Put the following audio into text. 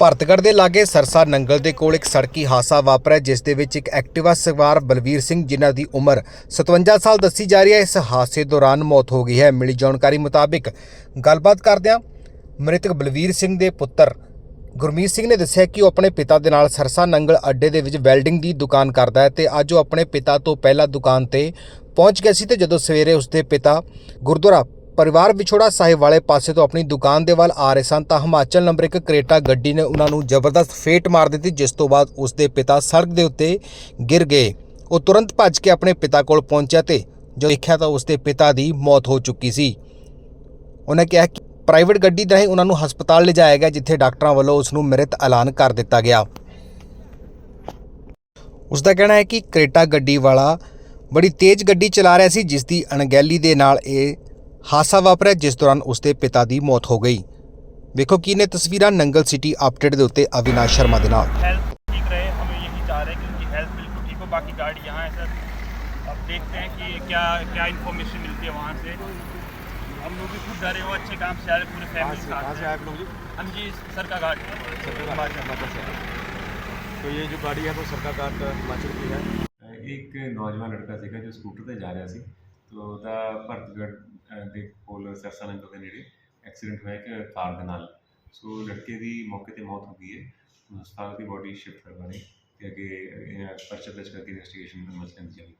ਭਰਤਗੜ੍ਹ ਦੇ ਲਾਗੇ ਸਰਸਾ ਨੰਗਲ ਦੇ ਕੋਲ ਇੱਕ ਸੜਕੀ ਹਾਦਸਾ ਵਾਪਰਿਆ, ਜਿਸ ਦੇ ਵਿੱਚ ਇੱਕ ਐਕਟਿਵਾ ਸਵਾਰ ਬਲਵੀਰ ਸਿੰਘ, ਜਿਨ੍ਹਾਂ ਦੀ ਉਮਰ 57 ਸਾਲ ਦੱਸੀ ਜਾ ਰਹੀ ਹੈ, ਇਸ ਹਾਦਸੇ ਦੌਰਾਨ ਮੌਤ ਹੋ ਗਈ ਹੈ। ਮਿਲੀ ਜਾਣਕਾਰੀ ਮੁਤਾਬਿਕ ਗੱਲਬਾਤ ਕਰਦਿਆਂ ਮ੍ਰਿਤਕ ਬਲਵੀਰ ਸਿੰਘ ਦੇ ਪੁੱਤਰ ਗੁਰਮੀਤ ਸਿੰਘ ਨੇ ਦੱਸਿਆ ਕਿ ਉਹ ਆਪਣੇ ਪਿਤਾ ਦੇ ਨਾਲ ਸਰਸਾ ਨੰਗਲ ਅੱਡੇ ਦੇ ਵਿੱਚ ਵੈਲਡਿੰਗ ਦੀ ਦੁਕਾਨ ਕਰਦਾ ਹੈ ਤੇ ਅੱਜ ਉਹ ਆਪਣੇ ਪਿਤਾ ਤੋਂ ਪਹਿਲਾਂ ਦੁਕਾਨ ਤੇ ਪਹੁੰਚ ਗਿਆ ਸੀ ਤੇ ਜਦੋਂ ਸਵੇਰੇ ਉਸਦੇ ਪਿਤਾ ਗੁਰਦੁਆਰਾ ਪਰਿਵਾਰ ਵਿਛੋੜਾ ਸਾਹਿਬ ਵਾਲੇ ਪਾਸੇ ਤੋਂ ਆਪਣੀ ਦੁਕਾਨ ਦੇ ਵੱਲ ਆ ਰਹੇ ਸਨ ਤਾਂ ਹਿਮਾਚਲ ਨੰਬਰ ਇੱਕ ਕਰੇਟਾ ਗੱਡੀ ਨੇ ਉਹਨਾਂ ਨੂੰ ਜ਼ਬਰਦਸਤ ਫੇਟ ਮਾਰ ਦਿੱਤੀ, ਜਿਸ ਤੋਂ ਬਾਅਦ ਉਸਦੇ ਪਿਤਾ ਸੜਕ ਦੇ ਉੱਤੇ ਗਿਰ ਗਏ। ਉਹ ਤੁਰੰਤ ਭੱਜ ਕੇ ਆਪਣੇ ਪਿਤਾ ਕੋਲ ਪਹੁੰਚਿਆ ਤੇ ਜੋ ਦੇਖਿਆ ਤਾਂ ਉਸਦੇ ਪਿਤਾ ਦੀ ਮੌਤ ਹੋ ਚੁੱਕੀ ਸੀ। ਉਹਨੇ ਕਿਹਾ ਕਿ ਪ੍ਰਾਈਵੇਟ ਗੱਡੀ ਰਾਹੀਂ ਉਹਨਾਂ ਨੂੰ ਹਸਪਤਾਲ ਲਿਜਾਇਆ ਗਿਆ, ਜਿੱਥੇ ਡਾਕਟਰਾਂ ਵੱਲੋਂ ਉਸ ਨੂੰ ਮ੍ਰਿਤ ਐਲਾਨ ਕਰ ਦਿੱਤਾ ਗਿਆ। ਉਸ ਦਾ ਕਹਿਣਾ ਹੈ ਕਿ ਕਰੇਟਾ ਗੱਡੀ ਵਾਲਾ ਬੜੀ ਤੇਜ਼ ਗੱਡੀ ਚਲਾ ਰਿਹਾ ਸੀ ਜਿਸ ਦੀ ਅਣਗਹਿਲੀ ਦੇ ਨਾਲ ਇਹ ਹਾਦਸਾ ਵਾਪਰਿਆ ਜਿਸ ਦੌਰਾਨ ਉਸ ਦੇ ਪਿਤਾ ਦੀ ਮੌਤ ਹੋ ਗਈ ਵੇਖੋ ਕੀ ਨੇ ਤਸਵੀਰਾਂ ਨੰਗਲ ਸਿਟੀ ਅਪਡੇਟ ਦੇ ਉੱਤੇ ਅਵਿਨਾਸ਼ ਸ਼ਰਮਾ ਦੇ ਨਾਲ हेल्थ ठीक रहे हम यही चाह रहे हैं कि उनकी हेल्थ बिल्कुल ठीक हो बाकी गाड़ी यहाँ है सर अब देखते हैं कि क्या क्या इन्फॉर्मेशन मिलती है वहाँ से हम लोग भी खुद डरे हो अच्छे काम से आ रहे पूरे फैमिली के कहाँ साथ से आए आप लोग जी हम जी सर का घाट हिमाचल हिमाचल से तो ये जो गाड़ी है वो सरका घाट हिमाचल की है ਇੱਕ ਨੌਜਵਾਨ ਲੜਕਾ ਸੀਗਾ ਜੋ ਸਕੂਟਰ ਤੇ ਜਾ ਰਿਹਾ ਸੀ ਤੋ ਉਹਦਾ ਭਰਤਗੜ੍ਹ ਦੇ ਕੋਲ ਸਰਸਾ ਨੰਗਲ ਦੇ ਨੇੜੇ ਐਕਸੀਡੈਂਟ ਹੋਇਆ ਇੱਕ ਕਾਰ ਦੇ ਨਾਲ। ਸੋ ਲੜਕੇ ਦੀ ਮੌਕੇ ਤੇ ਮੌਤ ਹੋ ਗਈ ਹੈ। ਹਸਪਤਾਲ ਦੀ ਬੋਡੀ ਸ਼ਿਫਟ ਕਰਵਾਣੀ ਤੇ ਅੱਗੇ ਅ, ਪਰਚਾ ਦਰਜ ਕਰਕੇ ਇਨਵੈਸਟੀਗੇਸ਼ਨ ਕਰਨਾ ਚਾਹੀਦੀ ਜਾਵੇਗੀ